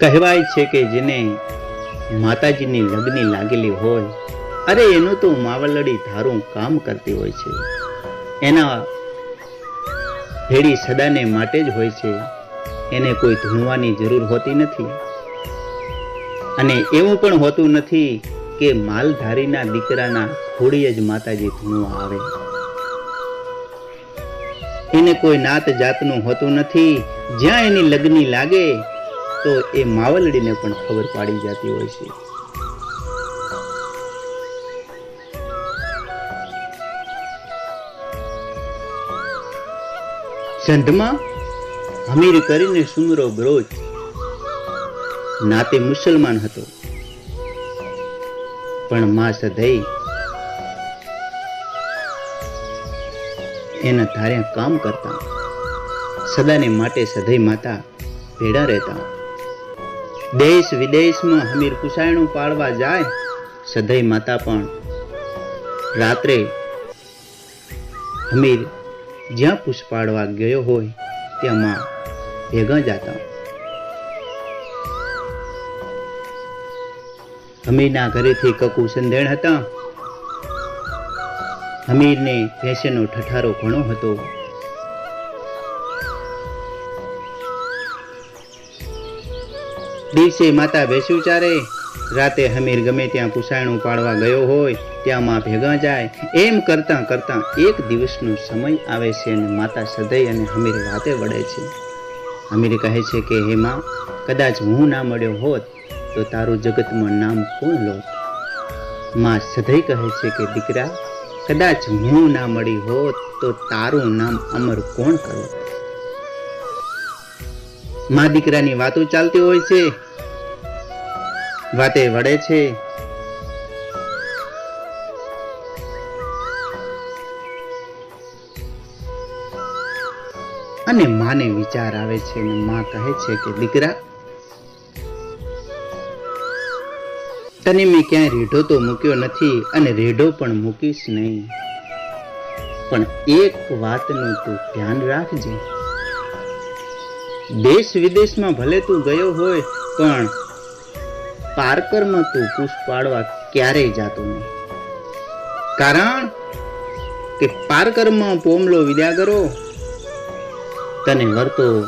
કહેવાય છે કે જેને માતાજીની લગ્ની લાગેલી હોય, અરે એનું તો માવલડી ધારું કામ કરતી હોય છે. એના ભેડી સદાને માટે જ હોય છે. એને કોઈ ધૂણવાની જરૂર હોતી નથી. અને એવું પણ હોતું નથી કે માલધારીના દીકરાના ખોડીએ જ માતાજી ધૂણવા આવે. એને કોઈ નાત જાતનું હોતું નથી. જ્યાં એની લગ્ની લાગે તો એ માવલડીને પણ ખબર પાડી જતી હોય છે. સંઢમાં હમીર કરીને સુમરો બ્રોચ નાતે મુસલમાન હતો. પણ માં સધઈ એના ધારે કામ કરતા. સદાને માટે સધઈ માતા ભેડા રહેતા. દેશ વિદેશમાં હમીર કુસાયણું પાડવા જાય સધઈ માતા પણ. રાત્રે હમીર જ્યાં પૂછ પાડવા ગયો હોય ત્યાં માં ભેગા જાતા. હમીરના ઘરેથી કકુ સંધેણ હતા. હમીરને ભેંસેનો ઠઠારો ઘણો હતો. દિવસે માતા ભેંસું ચારે. રાતે હમીર ગમે ત્યાં પુસાયણું પાડવા ગયો હોય ત્યાં માં ભેગા જાય. એમ કરતાં કરતાં એક દિવસનો સમય આવે છે અને માતા સદય અને હમીર વાતે વળે છે. હમીર કહે છે કે, હે માં, કદાચ હું ના મળ્યો હોત, તો તારું જગતમાં નામ કોણ લોત? માં સદય કહે છે કે, દીકરા, કદાચ હું ના મળી હોત, તો તારું નામ અમર કોણ કરો માં દીકરાની વાતો ચાલતી હોય છે. વાતે વળે છે. અને માને વિચાર આવે છે અને માં કહે છે કે, દીકરા, તને મેં ક્યાંય રેઢો તો મૂક્યો નથી અને રેઢો પણ મૂકીશ નહીં. પણ એક વાતનું તું ધ્યાન રાખજે. દેશ વિદેશમાં ભલે તું ગયો હોય, પણ પારકરમાં તું પુષ્પ પાડવા ક્યારેય જાતો નહીં. કારણ કે પારકરમાં પોમલો વિદ્યા કરો તને વર્તો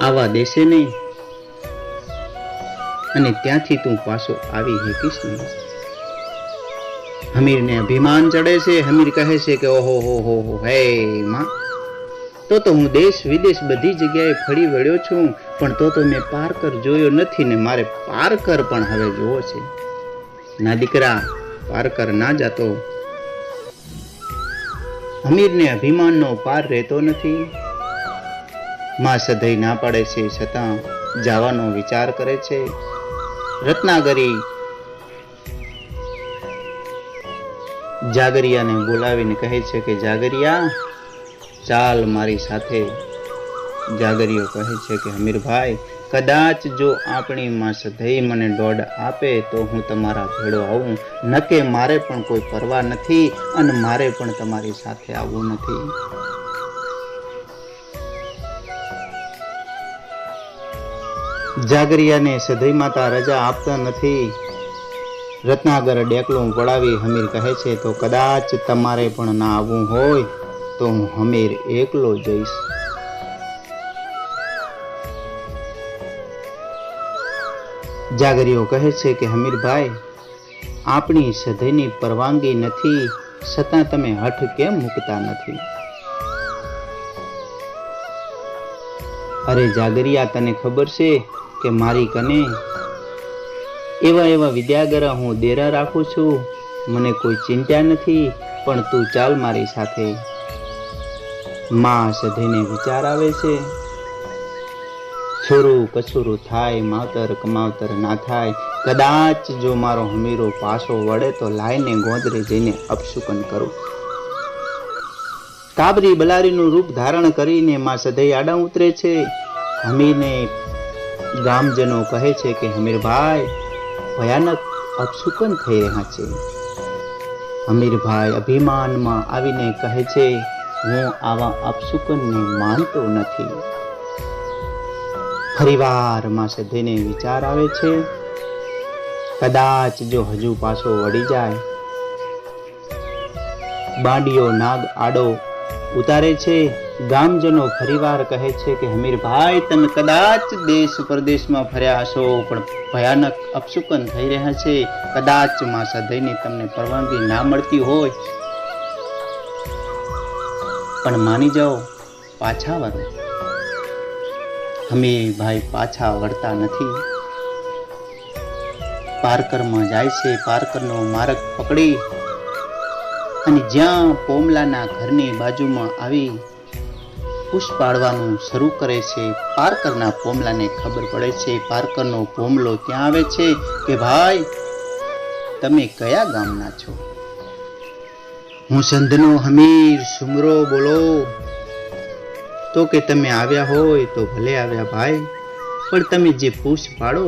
આવા દેશે નહીં. અને ત્યાંથી તું પાછો આવી શકીશ નહીં. હમીરને અભિમાન ચડે છે, હમીર કહે છે કે ઓહો, હો હો હો, હે, માં. તો તો હું દેશ વિદેશ બધી જગ્યાએ ફરી વળ્યો છું, પણ તો તો મેં પારકર જોયો નથી ને મારે પારકર પણ હવે જોવો છે. ના દીકરા, પારકર ના જાતો. અમીરને અભિમાનનો પાર રહેતો નથી. માં સધઈ ના પાડે છે છતાં જવાનો વિચાર કરે છે. રત્નાગરી જાગરિયાને બોલાવીને કહે છે કે, જાગરિયા ચાલ મારી સાથે જાગરીઓ કહે છે કે, હમીરભાઈ, કદાચ જો આપણી માં સધઈ મને દોડ આપે તો હું તમારા ભેડો આવું. નકે મારે પણ કોઈ પરવા નથી અને મારે પણ તમારી સાથે આવવું નથી. જાગરિયાને સધઈ માતા રજા આપતા નથી. રત્નાગર ડેકલું પડાવી હમીર કહે છે, તો કદાચ તમારે પણ ના આવવું હોય. તો હું હમીર એકલો જઈશ. જાગરીઓ કહે છે કે હમીરભાઈ આપણી સધઈની પરવાનગી નથી, છતાં તમે હઠ કેમ મૂકતા નથી? અરે જાગરિયા, તને ખબર છે કે મારી કને? એવા એવા વિદ્યાગરા હું દેરા રાખું છું. મને કોઈ ચિંતા નથી, પણ તું ચાલ મારી સાથે. માં સધીને વિચાર આવે છે, છોરું કછોરું થાય, માવતર કમાવતર ના થાય, કદાચ જો મારો હમીરો પાછો વળે તો લાઈને ગોદરે જઈને અપશુકન કરું. કાબરી બલારીનું રૂપ ધારણ કરીને માં સધઈ આડા ઉતરે છે. હમીરને ગામજનો કહે છે કે, હમીરભાઈ, ભયાનક અપશુકન થઈ રહ્યા છે. હમીરભાઈ અભિમાનમાં આવીને કહે છે હું આવા અપશુકનને માનતો નથી. ફરીવારમાં વિચાર આવે છે, કદાચ જો હજુ પાછો વળી જાય. બાંડિયો નાગ આડો ઉતારે છે, ગામજનો ફરીવાર કહે છે કે, હમીરભાઈ, તમે કદાચ દેશ પરદેશમાં ફર્યા હશો, પણ ભયાનક અપશુકન થઈ રહ્યા છે. કદાચમાં સધઈની તમને પરવાનગી ના મળતી હોય પણ માની જાઓ, પાછા વળો ભાઈ પાછા વળતા નથી. પારકરમાં જાય છે, પારકરનો માર્ગ પકડી અને જ્યાં પોમલાના ઘરની બાજુમાં આવી પુશ પાડવાનું શરૂ કરે છે, પારકરના પોમલાને ખબર પડે છે, પારકરનો પોમલો ત્યાં આવે છે કે ભાઈ, તમે કયા ગામના છો? હું સંધનો હમીર સુમરો બોલો. તો કે તમે આવ્યા હોય તો ભલે આવ્યા ભાઈ, પણ તમે જે પૂછ પાડો,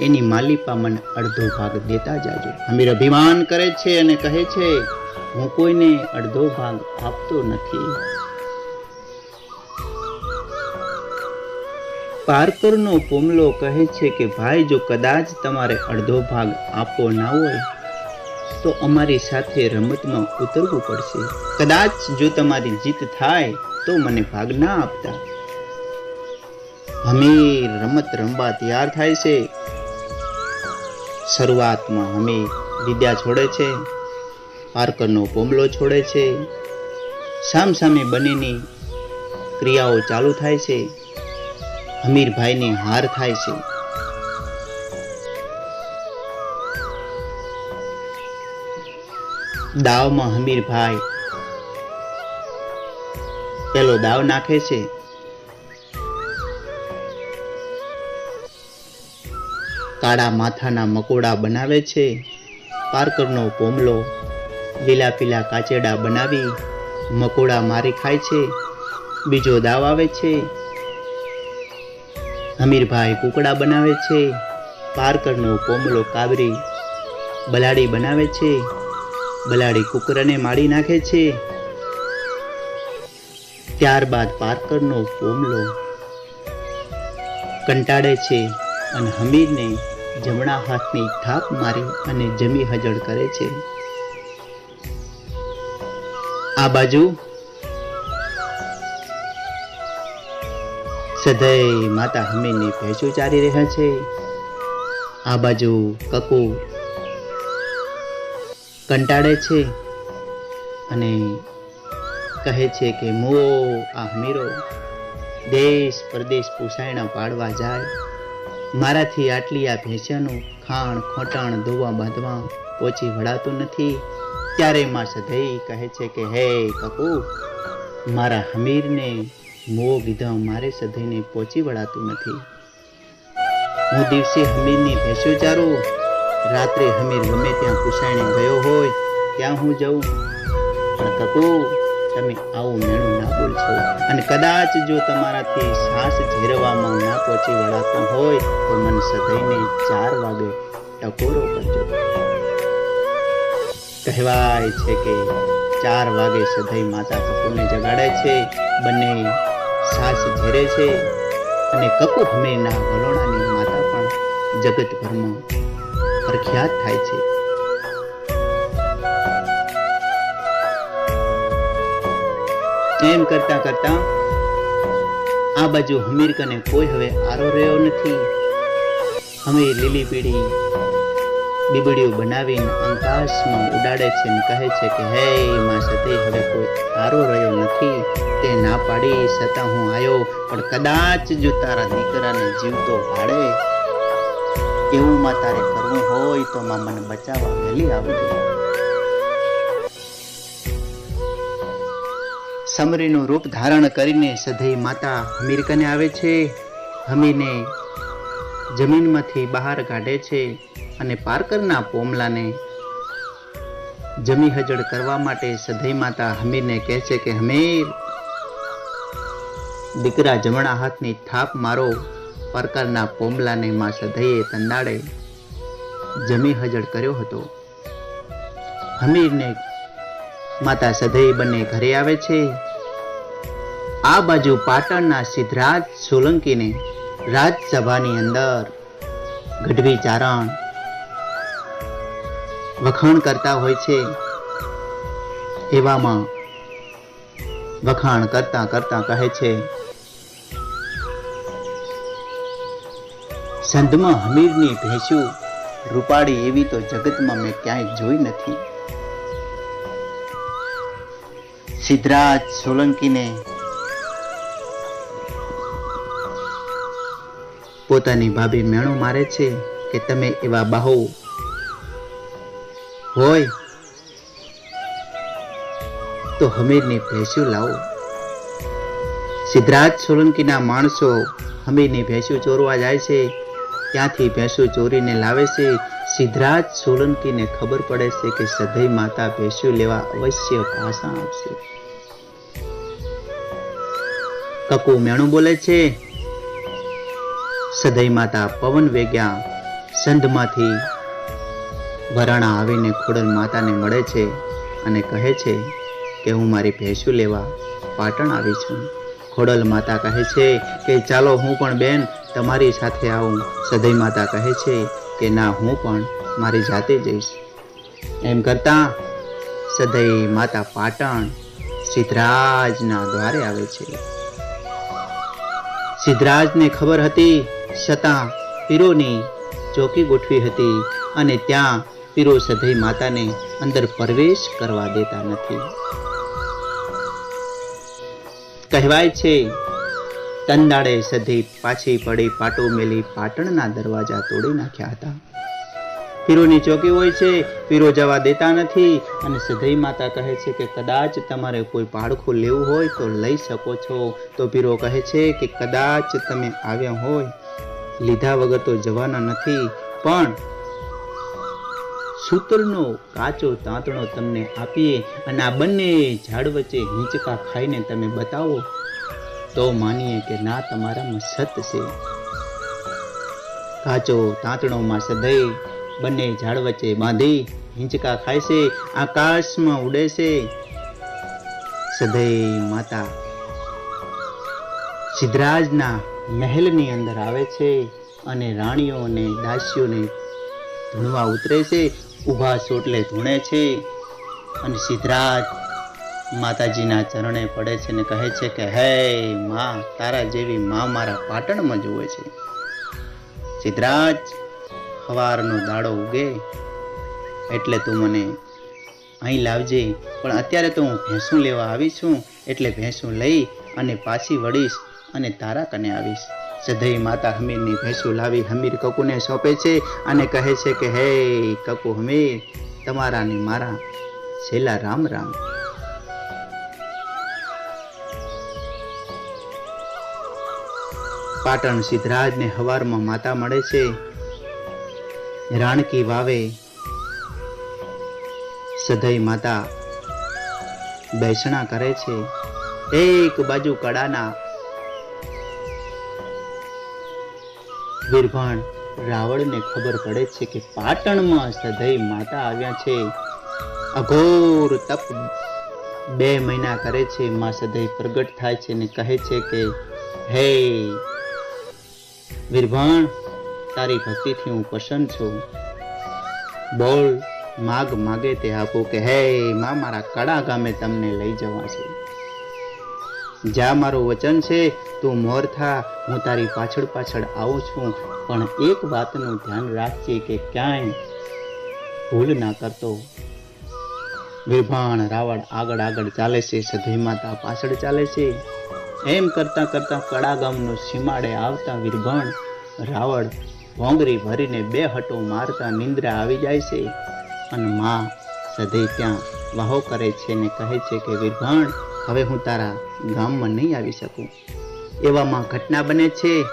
એની માલિપા મને અડધો ભાગ દેતા જાજો. હમીર અભિમાન કરે છે અને કહે છે, હું કોઈને અડધો ભાગ આપતો નથી. પારકરનો પોમલો કહે છે કે, ભાઈ, જો કદાચ તમારે અડધો ભાગ આપવો ના હોય તો અમારી સાથે રમતમાં ઉતરવું પડશે. કદાચ જો તમારી જીત થાય, તો મને ભાગ ના આપતા. અમે રમત રમવા તૈયાર થાય છે. શરૂઆતમાં હમીર વિદ્યા છોડે છે. પાર્કરનો પોમલો છોડે છે. સામસામે બંનેની ક્રિયાઓ ચાલુ થાય છે. હમીરભાઈની હાર થાય છે. દાવમાં હમીરભાઈ પેલો દાવ નાખે છે. કાળા માથાના મકોડા બનાવે છે. પાર્કરનો પોમલો લીલા પીલા કાચેડા બનાવી મકોડા મારી ખાય છે. બીજો દાવ આવે છે. હમીરભાઈ કુકડા બનાવે છે. પારકરનો પોમલો કાબરી, બલાડી બનાવે છે. બલાડી કુકરને મારી નાખે છે. ત્યારબાદ પાર્કરનો પોમલો કંટાળે છે અને હમીરને જમણા હાથની થાપ મારી અને જમી હજળ કરે છે. આ બાજુ સદય માતા હમીરની ભેંસો ચારી રહ્યા છે. આ બાજુ કકુ કંટાળે છે અને કહે છે કે મો આ હમીરો દેશ પરદેશ પૂસાયણા પાડવા જાય. મારાથી આટલી આ ભેંસનું ખાણ, ખોટાણ ધોવા બાંધવા પોચી વળાતું નથી. ત્યારે માં સધઈ કહે છે કે, હે કપુ મારા હમીરને મો વિધા મારે સધઈને પહોંચી વળાતું નથી. હું દિવસે હમીરની ભેંસો ચારું રાત્રે હમીર ગમે ત્યાં પુસાઈને ગયો હોય, ત્યાં હું જઉં. પણ કકુ, તમે આવું મેણું ના બોલશો. અને કદાચ જો તમારાથી શ્વાસ ઝેરવામાં ના પહોંચી વળાતો હોય, તો મને સદૈને ચાર વાગે ટકોરો કરજો. કહેવાય છે કે ચાર વાગે સધઈ માતા કપૂરને જગાડે છે, બંને સાસ ઝેરે છે. અને કપુ હમીરના વલોણાની માતા પણ જગતભરમાં પ્રખ્યાત થાય છે. એમ કરતા કરતા આ બાજુ હમીર કને કોઈ હવે આરો રહ્યો નથી. હવે લીલી પીળી બીબડીઓ બનાવીને આકાશમાં ઉડાડે છે અને કહે છે કે, હે, માં સતી, હવે કોઈ આરો રહ્યો નથી. તે ના પાડી છતાં હું આવ્યો પણ કદાચ જો તારા દીકરાને જીવતો ભાડે એવું માં તારે કરવું હોય તો માં મને બચાવવા વહેલી આવજો. સમરીનું રૂપ ધારણ કરીને સધઈ માતા હમીર કને આવે છે હમીરને જમીનમાંથી બહાર કાઢે છે અને પારકરના પોમલાને જમી હજળ કરવા માટે સધઈ માતા હમીરને કહે છે કે, હમીર, દીકરા જમણા હાથની થાપ મારો. પરકારના પોમલાને માં સધૈયે તંદાડે જમી હજળ કર્યો હતો. હમીરને માતા સધૈ બંને ઘરે આવે છે. આ બાજુ પાટણના સિદ્ધરાજ સોલંકીને રાજસભાની અંદર ગઢવી ચારણ વખાણ કરતા હોય છે. એવામાં વખાણ કરતા કરતા કહે છે સંધમાં હમીરની ભેંસું રૂપાળી એવી તો જગતમાં મેં ક્યાંય જોઈ નથી. સિદ્ધરાજ સોલંકીને પોતાની ભાભી મેણું મારે છે કે તમે એવા બાહુ. હોય. તો હમીરની ભેંસું લાવો. સિદ્ધરાજ સોલંકીના માણસો હમીરની ભેંસું ચોરવા જાય છે. ત્યાંથી ભેંસો ચોરીને લાવે છે. સિદ્ધરાજ સોલંકીને ખબર પડે છે કે સધઈ માતા ભેંસો લેવા અવશ્ય પાછા આવશે કકુ મેણું બોલે છે સધઈ માતા પવન વેગ્યા, સંધમાંથી વરાણા આવીને ખોડલ માતાને મળે છે અને કહે છે કે હું મારી ભેંસું લેવા પાટણ આવી છું. ખોડલ માતા કહે છે કે, ચાલો હું પણ બેન તમારી સાથે આવું સદય માતા કહે છે કે ના, હું પણ મારી જાતે જઈશ. એમ કરતાં સદય માતા પાટણ સિદ્ધરાજના દ્વારે આવે છે. સિદ્ધરાજને ખબર હતી છતાં પીરોની ચોકી ગોઠવી હતી અને ત્યાં પીરો સધઈ માતાને અંદર પ્રવેશ કરવા દેતા નથી. કહેવાય છે તંદાળે સધી પાછી પડી પાટો મેલી પાટણના દરવાજા તોડી નાખ્યા હતા. પીરોની ચોકી હોય છે, પીરો જવા દેતા નથી અને સધઈ માતા કહે છે કે કદાચ તમારે કોઈ પાડખું લેવું હોય તો લઈ શકો છો. તો પીરો કહે છે કે કદાચ તમે આવ્યા હોય, લીધા વગર તો જવાના નથી, પણ સૂતરનો કાચો તાંતણો તમને આપીએ અને આ બંને ઝાડ વચ્ચે હિંચકા ખાઈને તમે બતાવો તો માનીએ કે ના તમારામાં સત છે. કાચો તાંતણોમાં સદય બંને ઝાડ વચ્ચે બાંધી, હિંચકા ખાય છે, આકાશમાં ઉડે છે. સદય માતા સિદ્ધરાજના મહેલની અંદર આવે છે અને રાણીઓ અને દાસીઓને ધૂણવા ઉતરે છે, ઊભા સોટલે ધૂણે છે. અને સિદ્ધરાજ માતાજીના ચરણે પડે છે ને કહે છે કે, હે માં, તારા જેવી માં મારા પાટણમાં જુએ છે. સિદ્ધરાજ સવારનો દાડો ઉગે, એટલે તું મને અહીં લાવજે, પણ અત્યારે તો હું ભેંસું લેવા આવી છું, એટલે ભેંસું લઈ અને પાછી વળીશ અને તારા કને આવીશ. સધઈ માતા હમીરની ભેંસું લાવી હમીર કકુને સોંપે છે અને કહે છે કે, હે કકુ હમીર, તમારા ને મારા છેલ્લા રામ રામ. પાટણ સિદ્ધરાજને હવારમાં માતા મળે છે. રાણકી વાવે. સધઈ માતા બેસણા કરે છે. એક બાજુ કડાના વીરભણ રાવણને ખબર પડે છે કે પાટણમાં સધઈ માતા આવ્યા છે. અઘોર તપ બે મહિના કરે છે. માં સધઈ પ્રગટ થાય છે ને કહે છે કે, હે વીરભાણ, તારી ભક્તિથી હું પસંદ છું. બોલ, માગ માગે તે આપો કે, હે માં, મારા કડા ગામે તમને લઈ જવા છે. જા મારું વચન છે, તું મોર થા. હું તારી પાછળ પાછળ આવું છું. પણ એક વાતનું ધ્યાન રાખજે કે ક્યાંય ભૂલ ના કરતો. વિરભાણ, રાવણ આગળ આગળ ચાલે છે સધી માતા પાછળ ચાલે છે. એમ કરતાં કરતાં કડા ગામનો સીમાડે આવતા વિરભણ રાવણ ભોંગરી ભરીને બે હટો મારતા નિંદ્રા આવી જાય છે અને માં સધઈ ત્યાં વાહો કરે છે ને કહે છે કે, વિરભણ, હવે હું તારા ગામમાં નહીં આવી શકું. એવામાં ઘટના બને છે.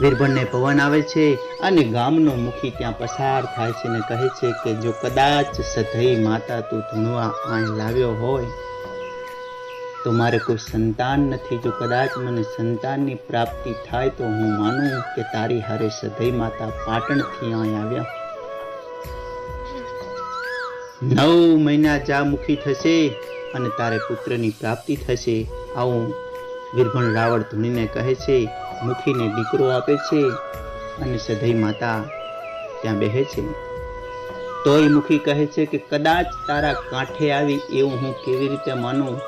વીરભણને પવન આવે છે અને ગામનો મુખી ત્યાં પસાર થાય છે ને કહે છે કે, જો કદાચ સધઈ માતા તું ધૂણવા આણ લાવ્યો હોય તો મારે કોઈ સંતાન નથી. જો કદાચ મને સંતાનની પ્રાપ્તિ થાય તો હું માનું કે તારી હારે સધઈ માતા પાટણથી અહીં આવ્યા. નવ મહિના જા મુખી થશે અને તારે પુત્રની પ્રાપ્તિ થશે. આવું વીરભણ રાવળ ધૂણીને કહે છે, મુખીને દીકરો આપે છે અને સધઈ માતા ત્યાં બેહે છે. તોય મુખી કહે છે કે કદાચ તારા કાંઠે આવી એવું હું કેવી રીતે માનું?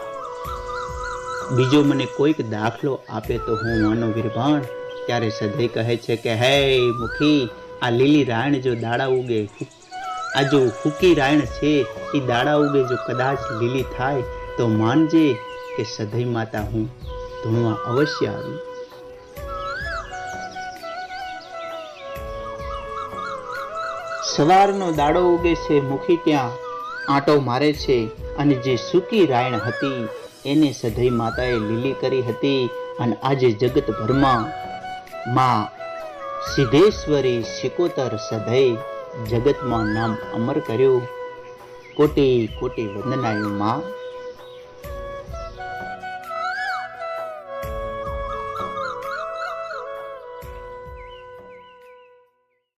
બીજો મને કોઈક દાખલો આપે તો હું માનો વિરભાણ ત્યારે સદય કહે છે કે, હે મુખી, આ લીલી રાયણ જો દાડા ઉગે, આ જો ફૂકી રાયણ છે, એ દાડા ઉગે જો કદાચ લીલી થાય, તો માનજે કે સદય માતા હું ધૂણવા અવશ્ય આવી. સવારનો દાડો ઉગે છે મુખી ત્યાં, આંટો મારે છે અને જે સૂકી રાયણ હતી એને સધઈ માતાએ લીલી કરી હતી અને આજે જગતભરમાં માં સિદ્ધેશ્વરી સિકોતર સધઈ જગતમાં નામ અમર કર્યું. કોટી કોટી વંદનાયું માં.